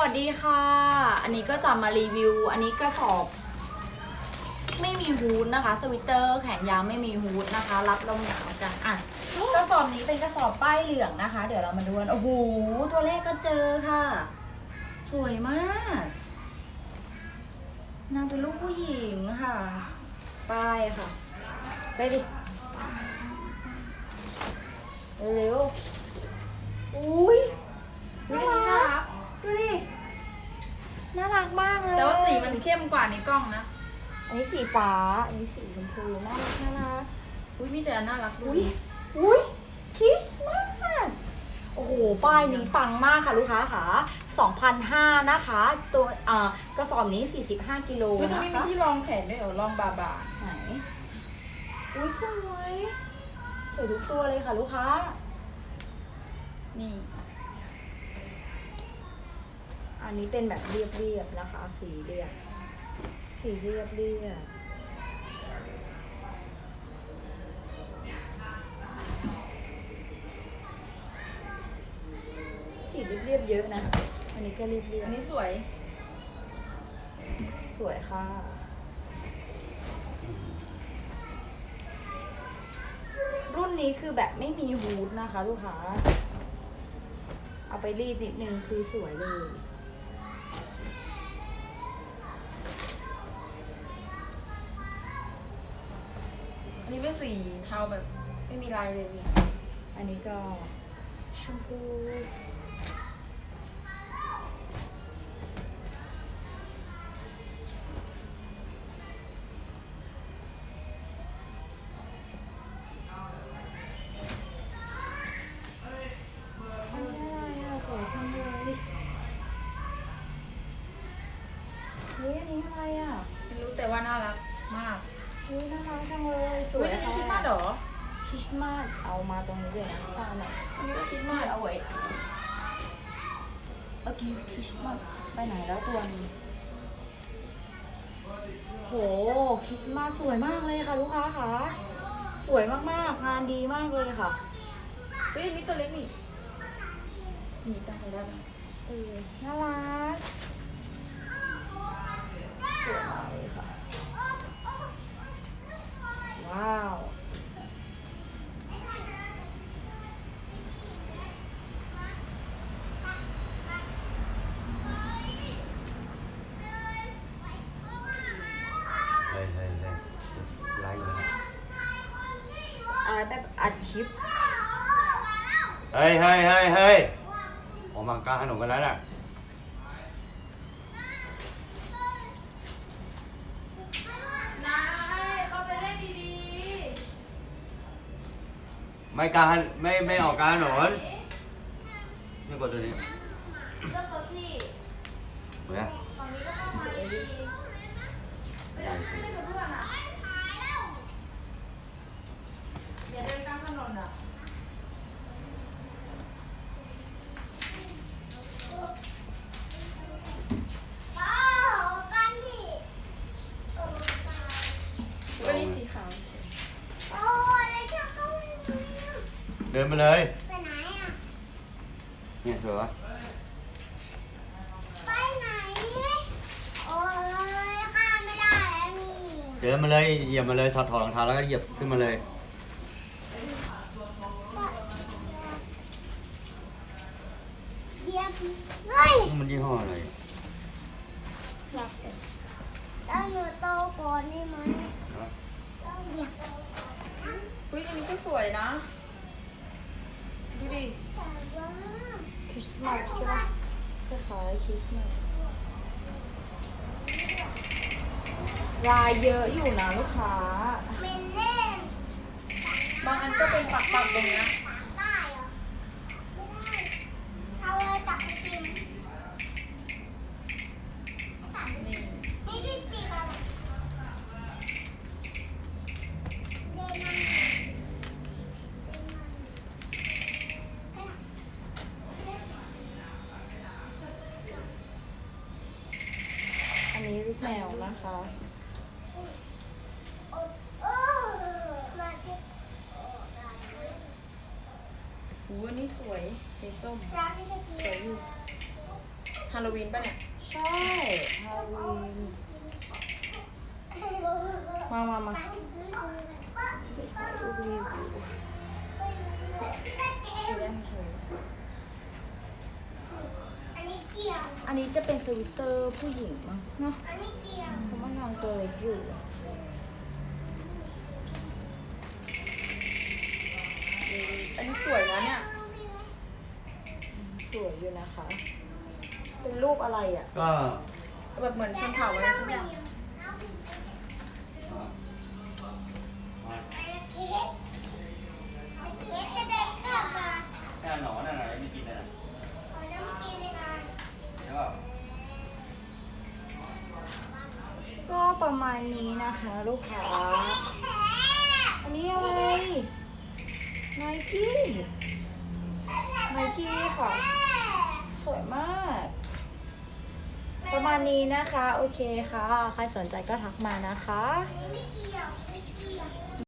วัสดีค่ะ อันนี้ก็จะมารีวิว อันนี้กระสอบ ไม่มีฮูดนะคะ สวิตเตอร์แขนยาวไม่มีฮูดนะคะ รับลมหนาวกันอะกระสอบนี้เป็นกระสอบป้ายเหลืองนะคะ เดี๋ยวเรามาดูกันโอ้โหตัวแรกก็เจอค่ะ สวยมากนางเป็นลูกผู้หญิงค่ะ ป้ายค่ะ ไปดิเร็วๆอุ้ยอุ๊ยอันนี้น่ารัก ดูดิ น่ารักมากเลยแต่ว่าสีมันเข้มกว่าในกล้องนะ อันนี้สีฟ้า อันนี้สีชมพูน่ารักน่ารักอุ้ยมีแต่อันน่ารักอุ้ยอุ้ยคริสต์มาสโอ้โหป้ายนี้ปังมากค่ะลูกค้าค่ะ2,005นะคะ ตัวเอ่อกระสอบนี้ 45กิโลอุ้ยตรงนะนี้มีคะที่รองแขนด้วยเหรอรองบ่าบ่าไหนอุ้ยสวยสวยทุกตัวเลยค่ะลูกค้า นี่ อันนี้เป็นแบบเรียบๆนะคะ สีเรียบ สีเรียบเรียบสีเรียบๆเยอะนะ อันนี้ก็เรียบอันนี้สวยๆสวยค่ะ รุ่นนี้คือแบบไม่มีฮูดนะคะ ลูกค้า เอาไปรีดนิดนึงคือสวยเลย อันนี้เป็น สีเทาแบบไม่มีลายเลยนี่อันนี้ก็ชมพูอันนี้อะไรอะสวยจังเลยเฮ้ยอันนี้อะไรอะ ไม่รู้แต่ว่าน่ารักมาก เฮ้ยน่ารักจังเลยสอุ้วยยอันนี้ค่ะคิดมากเหรอคริสต์มาสเอามาตรงนี้เลยนะฟ้าหน่อยอันนี้ก็คิดมากเอาไว้เมื่อกี้คริสต์มาสไปไหนแล้วตัวนี้โหคริสต์มาสสวยมากเลยค่ะลูกค้าค่ะสวยมากๆงานดีมากเลยค่ะเฮ้ยอันนี้ตัวเล็กนี่นี่ตั้งไปได้ไหมเออน่ารักสวยมากเลยค่ะ ว้าว เฮ้ยเฮ้ยเฮ้ยไล่มา อะไรแบบอัดคลิป เฮ้ยเฮ้ยเฮ้ยเฮ้ยออกมากลางถนนกันแล้วน่ะนายเข้าไปเล่นดีไม่กลางถนนไม่ไม่ออกกลางถนนนี่กดตัวนี้ๆเลือกเขาที่เห็นไหมฝั่งนี้ก็เข้ามาดีไม่ได้ไม่ได้กับเพื่อนอะอย่าเดินกลางถนนอะ วันนี้สีขาวใช่ เดินมาเลย ไปไหนอะ เนี่ยสวยวะไปไหน โอ้ยข้ามไม่ได้แล้วนี่เดินมาเลยเหยียบมาเลยถอดถอดรองเท้าแล้วก็เหยียบขึ้นมาเลยเยียบเฮ้ยมันยี่ห้ออะไร แล้วหนูโตก่อนได้ไหมเหยียบ อุ้ยอันนี้ก็สวยนะ ดูดิแต่ว่าคริสต์มาสใช่ปะคล้ายๆคริสต์มาสลายเยอะอยู่นะลูกค้าเมนเล่นบางอันก็เป็นปักปักๆตรงเนี้ย ได้เหรอ ไม่ได้เอาเลยตักไอติม นี่ นี่พี่ติมอะไรเดนมัน อั นี้ลูกแมวนะคะโหูอันนี้สวย สีส้ม สวยอยู่ ฮาโลวีนปะเนี่ย ใช่ ฮาโลวีน มามามา อันนี้เกี่ยว อันนี้จะเป็นสวิตเตอร์ผู้หญิงมั้งเนาะอันนี้เกี่ยวเพราะว่านางตัวเล็กอยู่อันนี้สวยนะเนี่ย สวยอยู่นะคะ เป็นรูปอะไรอะ ก็แบบเหมือนชนเผ่าอะไรสักอย่าง ก็ประมาณนี้นะคะลูกค้า อันนี้อะไรไนกี้ไนกี้ค่ะ สวยมาก ประมาณนี้นะคะ โอเคค่ะ ใครสนใจก็ทักมานะคะ